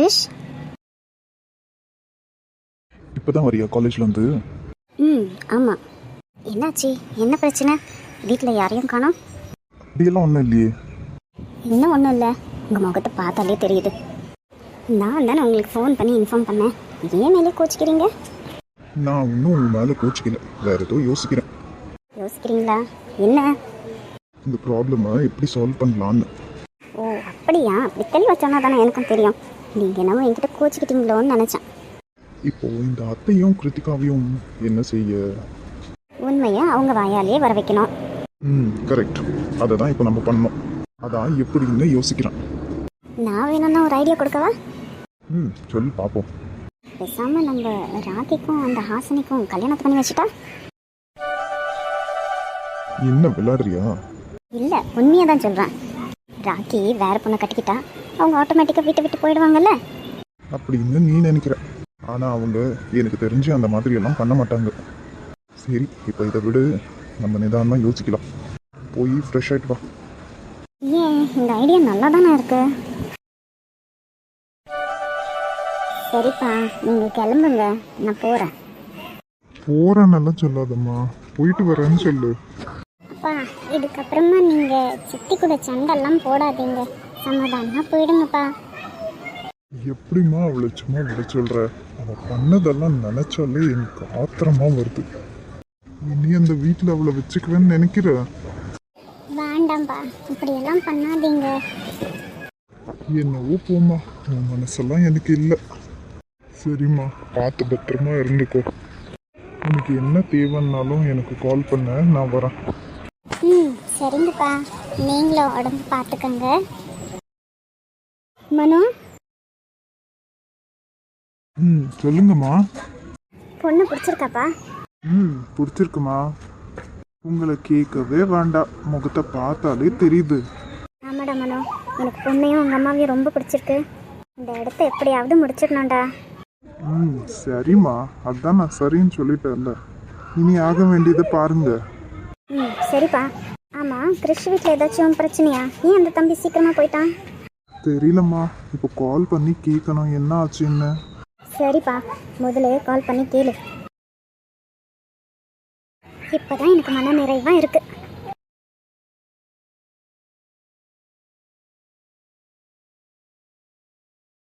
கிரிஷ் இப்போதான் வரியா? காலேஜ்லேருந்து ம் ஆமாம் என்னாச்சு? என்ன பிரச்சனை? வீட்டில் யாரையும் காணோம்? அப்படியெல்லாம் ஒன்றும் இல்லையே. இன்னும் ஒன்றும் இல்லை. உங்கள் முகத்தை பார்த்தாலே தெரியுது. நான் தானே உங்களுக்கு ஃபோன் பண்ணி இன்ஃபார்ம் பண்ணேன். ஏன் மேலே கோச்சிக்கிறீங்க? நான் இன்னும் உங்க மேலே கோச்சிக்கல. வேற ஏதோ யோசிக்கிறேன். யோசிக்கிறீங்களா? என்ன? இந்த ப்ராப்ளமை எப்படி சால்வ் பண்ணலான்னு ஓ அப்படியா? அப்படி தெளிவாக சொன்னால் தானே எனக்கும் தெரியும். நீங்கள் என்னமோ என்கிட்ட கோச்சிக்கிட்டீங்களோன்னு நினச்சேன். இப்போ இந்த அத்தையும் கிருத்திகாவையும் என்ன செய்ய? உண்மையை? அவங்க வாயாலேயே வர வைக்கணும். ம் கரெக்ட் அதை தான் இப்போ நம்ம பண்ணோம் அதான் எப்படின்னு யோசிக்கிறேன். நான் வேணும்னா ஒரு ஐடியா கொடுக்கவா? ம் சொல்லி பார்ப்போம். பேசாமல் நம்ம ராகிக்கும் அந்த ஹாசினிக்கும் கல்யாணத்தை பண்ணி வச்சுட்டா? என்ன விளையாடுறியா? இல்லை உண்மையாக தான் சொல்கிறேன் ராக்கி வேற பொண்ணை கட்டிக்கிட்டா அவங்க ஆட்டோமேட்டிக்காக வீட்டை விட்டு போயிடுவாங்கல்ல? அப்படின்னு நீ நினைக்கிற. ஆனால் அவங்க எனக்கு தெரிஞ்சு அந்த மாதிரி எல்லாம் பண்ண மாட்டாங்க. சரி இப்போ இதை விடு. நம்ம நிதானமாக யோசிக்கலாம். போய் ஃப்ரெஷ் ஆகிட்டு வா. ஏன் இந்த ஐடியா நல்லா தானே இருக்கு? சரிப்பா நீங்கள் கிளம்புங்க. நான் போகிறேன் போகிறேன்னெல்லாம் சொல்லாதம்மா. போயிட்டு வரேன்னு சொல்லு. இதுக்கப்புறமா நீங்கள் சித்தி கூட சண்டெல்லாம் போடாதீங்க. சமாதானமாக போயிடுங்கப்பா. எப்படிம்மா அவளை சும்மா விட சொல்ற? அவ பண்ணதெல்லாம் நினைச்சாலே எனக்கு ஆத்திரமா வருது. இனி அந்த வீட்டில் அவளை வச்சுக்குவேன்னு நினைக்கிற? வேண்டாம்ப்பா. இப்படியெல்லாம் பண்ணாதீங்க. என்னவோ போம்மா. உன் மனசெல்லாம் எனக்கு இல்லை. சரிம்மா. பார்த்து பத்திரமா இருந்துக்கோ. உனக்கு என்ன தேவைன்னாலும் எனக்கு கால் பண்ண. நான் வரேன். சரிங்கப்பா. நீங்களும் உடம்பு பார்த்துக்கங்க மனோ? ம் சொல்லுங்கம்மா. பொண்ணு பிடிச்சிருக்காப்பா? ம் பிடிச்சிருக்குமா உங்களை கேட்கவே வேண்டாம். முகத்தை பார்த்தாலே தெரியுது. ஆமாடா மனோ. எனக்கு பொண்ணையும் உங்கள் அம்மாவையும் ரொம்ப பிடிச்சிருக்கு. இந்த இடத்த எப்படியாவது முடிச்சிடணும்டா. ம் சரிம்மா. அதான் நான் சரின்னு சொல்லிட்டேன்ல இனி ஆக வேண்டியதை பாருங்க. ம் சரிப்பா. கிறிஷ் வீட்டில் ஏதாச்சும் பிரச்சனையா? ஏன் அந்த தம்பி சீக்கிரமாக போயிட்டான்? தெரியலம்மா. இப்போ கால் பண்ணி கேட்கணும் என்ன ஆச்சுன்னு சரிப்பா. முதல்ல கால் பண்ணி கேளு. இப்போதான் எனக்கு மன நிறைவாக இருக்கு.